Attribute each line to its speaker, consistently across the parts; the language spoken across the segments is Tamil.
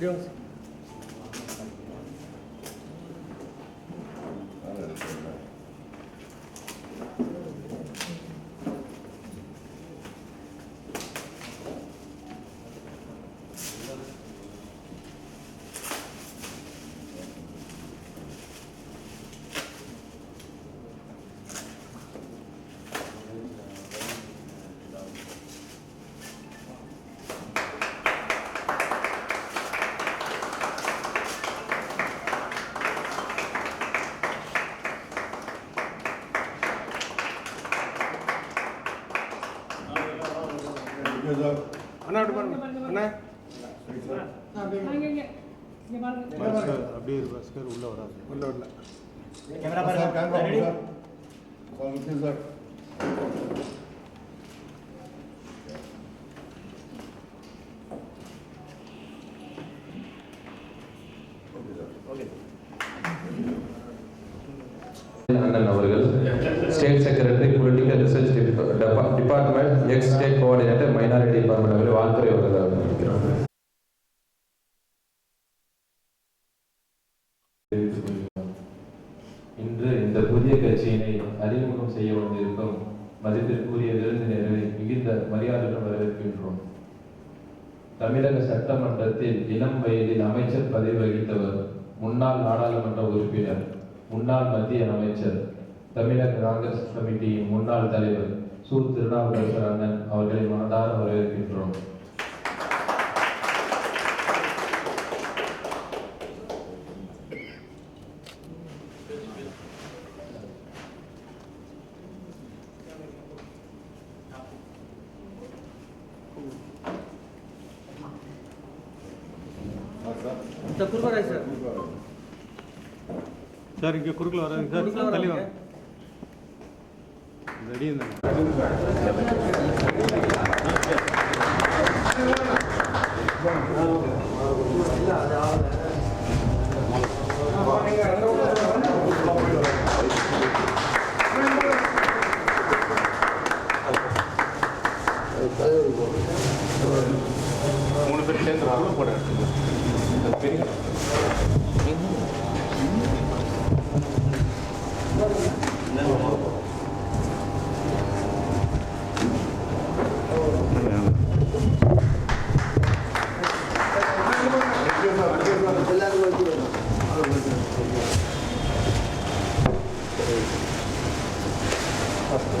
Speaker 1: เรื่อง அண்ணா அப்படி பண்ணுங்க அண்ணா
Speaker 2: பாஸ்கர் அப்படியே இரு பாஸ்கர் உள்ள வராது
Speaker 1: உள்ள வரல
Speaker 3: கேமரா பாருங்க ready
Speaker 4: sir VC sir okay sir okay department next state coordinator minority department அவர்கள் வாழ்த்துறை அவர்கள் இருக்கிறோம் இன்று இந்த புதிய கட்சியினை அறிமுகம் செய்ய வந்திருக்கும் மதிப்பிற்குரிய விருந்தினரை மிகுந்த மரியாதையுடன் வரவேற்கின்றோம். தமிழக சட்டமன்றத்தில் இளம் வயதில் அமைச்சர் பதவி வகித்தவர் முன்னாள் நாடாளுமன்ற உறுப்பினர் முன்னாள் மத்திய அமைச்சர் தமிழக காங்கிரஸ் கமிட்டியின் முன்னாள் தலைவர் சு திருநாவுக்கரசர் அண்ணன் அவர்களை மனதார வரவேற்கின்றோம்.
Speaker 2: சார் இங்கே குறுக்கில் வராதுங்க சார். தள்ளி 你
Speaker 1: 的链子。欢迎。Thank
Speaker 3: you.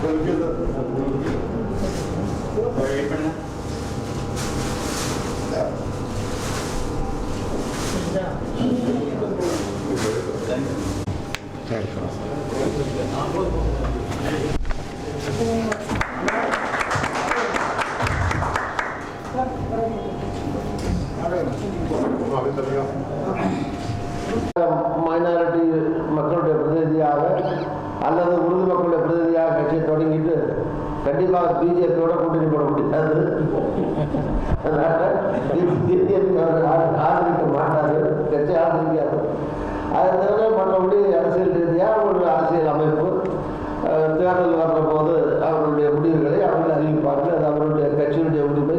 Speaker 5: மைனாரிட்டி கண்டிப்பாக பிஜேபியோட கூட்டணி போட முடியாது. அதனால பிஜேபி அவர் ஆதரிக்க மாட்டாரு. கட்சி ஆதரிக்காது. தவிர மற்றபடி அரசியல் ரீதியாக ஒரு அரசியல் அமைப்பு. தேர்தல் வர்ற போது அவர்களுடைய முடிவுகளை அவர்கள் அறிவிப்பார்கள். அது அவருடைய கட்சியினுடைய உரிமை.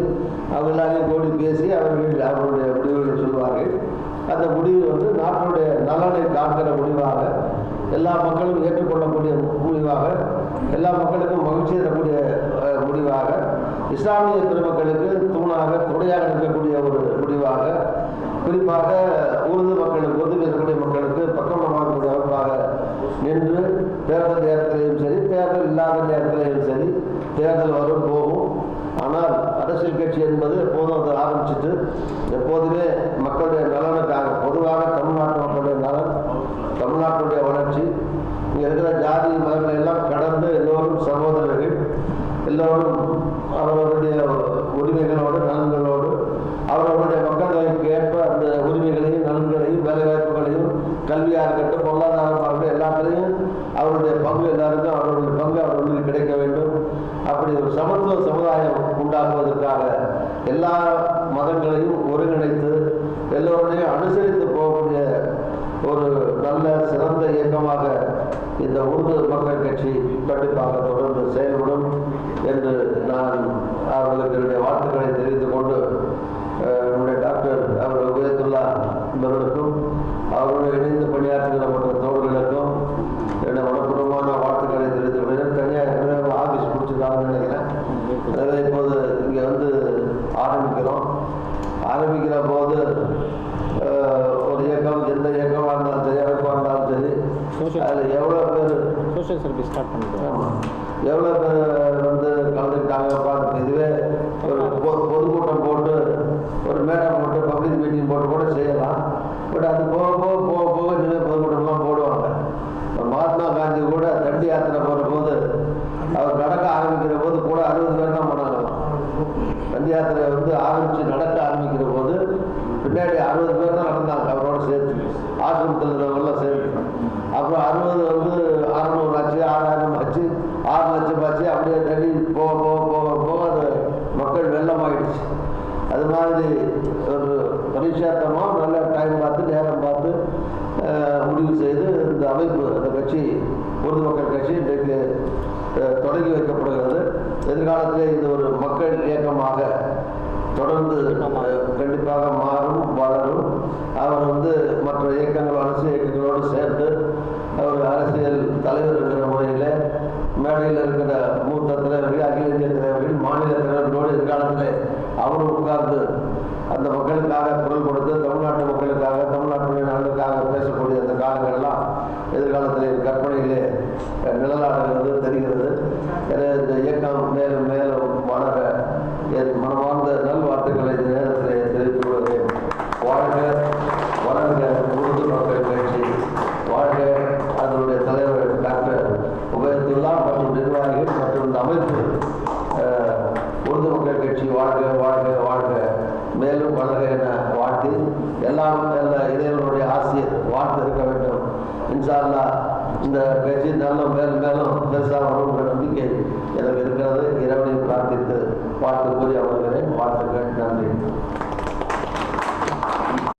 Speaker 5: அவங்க கூடி பேசி அவர்கள் அவருடைய முடிவுகளை சொல்வார்கள். அந்த முடிவு வந்து நாட்டினுடைய நலனை காக்கிற முடிவாக எல்லா மக்களும் ஏற்றுக்கொள்ளக்கூடிய முடிவாக எல்லா மக்களுக்கும் மகிழ்ச்சி இஸ்லாமிய பெருமக்களுக்கு தூணாக துணையாக இருக்கக்கூடிய ஒரு முடிவாக குறிப்பாக உருது மக்களுக்கு ஒதுக்கி இருக்கக்கூடிய மக்களுக்கு பக்கபலமாகக்கூடிய அமைப்பாக நின்று தேர்தல் நேரத்திலையும் சரி தேர்தல் இல்லாத நேரத்திலையும் சரி தேர்தல் வரும் போகும். ஆனால் அரசியல் கட்சி என்பது எப்போதும் அது ஆரம்பிச்சிட்டு எப்போதுமே மக்களுடைய நலனுக்காக பொதுவாக தமிழ்நாட்டு மக்களுடைய நலன் தமிழ்நாட்டுடைய வளர்ச்சி இங்கே இருக்கிற ஜாதி மதங்களை எல்லாம் கடந்து எல்லோரும் சகோதரர்கள் எல்லோரும் அவர்களுடைய உரிமைகளோடு நலன்களோடு அவர்களுடைய மக்களுக்கு ஏற்ப அந்த உரிமைகளையும் நலன்களையும் வேலைவாய்ப்புகளையும் கல்வியாக இருக்கட்டும் பொருளாதாரமாக இருக்கட்டும் எல்லாத்துலேயும் அவருடைய பங்கு எல்லாருக்கும் அவர்களுடைய பங்கு அவர்களுக்கு கிடைக்க வேண்டும். அப்படி ஒரு சமத்துவ சமுதாயம் உண்டாக்குவதற்காக எல்லா மதங்களையும் ஒருங்கிணைத்து எல்லோருடையும் அனுசரித்து போகக்கூடிய ஒரு நல்ல சிறந்த இயக்கமாக இந்த உருது மக்கள் கட்சி கண்டிப்பாக தொடர்ந்து செயல்படும் என்று நான் அவர்களுக்கு என்னுடைய வாழ்த்துக்களை தெரிவித்துக் கொண்டு நம்முடைய டாக்டர் அவர்கள் உயர்த்துல்லா இவர்களுக்கும் அவருடன் இணைந்து பணியாற்றுகிற மற்ற தோழர்களுக்கும் என்னுடைய மனப்பூர்வமான வாழ்த்துக்களை தெரிவித்துக் கொள்கிறேன். தனியாக ஆஃபீஸ் பிடிச்சிருக்காங்கன்னு நினைக்கிறேன். எனவே இப்போது இங்கே வந்து ஆரம்பிக்கிறோம். ஆரம்பிக்கிற போது ஒரு இயக்கம் எந்த இயக்கமாக இருந்தாலும் சரி அமைப்பாக இருந்தாலும் சரி அதில் எவ்வளோ பேர்
Speaker 3: சோஷியல் சர்வீஸ் ஸ்டார்ட் பண்ணிட்டோம்.
Speaker 5: எவ்வளோ பேர் வந்து கலந்துக்கிட்டாங்க பார்த்து இதுவே ஒரு பொதுக்கூட்டம் போட்டு ஒரு மேடம் போட்டு பப்ளிக் மீட்டிங் போட்டு கூட செய்யலாம். பட் அது போக போக போக போக இன்னுமே பொதுக்கூட்டம்லாம் போடுவாங்க. இப்ப மகாத்மா காந்தி கூட தண்டி யாத்திரை போகிற போது அவர் நடக்க ஆரம்பிக்கிற போது கூட அறுபது பேர் தான் போனாங்க. தண்டி யாத்திரை வந்து ஆரம்பித்து நடக்க ஆரம்பிக்கிற போது பின்னாடி அறுபது பேர் தான் நடந்தாங்க. அவரோட சேர்த்து ஆசிரமத்தில் இருந்தவங்களாம் சேர்த்து. அப்புறம் அறுபது மாதிரி ஒரு பரிசாத்தமாக நல்ல டைம் பார்த்து நேரம் பார்த்து முடிவு செய்து இந்த அமைப்பு அந்த கட்சி உருது மக்கள் கட்சி இன்றைக்கு தொடங்கி வைக்கப்படுகிறது. எதிர்காலத்திலே இது ஒரு மக்கள் இயக்கமாக தொடர்ந்து அஹ், மக்களுக்காக குரல் கொடுத்து தமிழ்நாட்டு மக்களுக்காக தமிழ்நாட்டுடைய நலனுக்காக பேசக்கூடிய அந்த காலங்கள்லாம் எதிர்காலத்தில் கற்பனையிலே நிழலாடுகிறது தெரிகிறது. எனவே இந்த இயக்கம் மேலும் மேலும் வளர என் மனமார்ந்த நல்வாழ்த்துக்களை இந்த நேரத்தில் தெரிவித்துக் கொள்கிறேன். வாழ்க எல்லாரும் நல்ல இளைஞர்களுடைய ஆசிரியர் வாழ்த்து இருக்க வேண்டும். இன்ஷா அல்லாஹ் இந்த கட்சி நல்ல மேலும் மேலும் பெருசாக வருங்கிற நம்பிக்கை எனக்கு இருக்கிறது. இறைவனை பிரார்த்தித்து வாழ்த்து கூறி அமர்கிறேன் வாழ்த்துக்கள் நன்றி.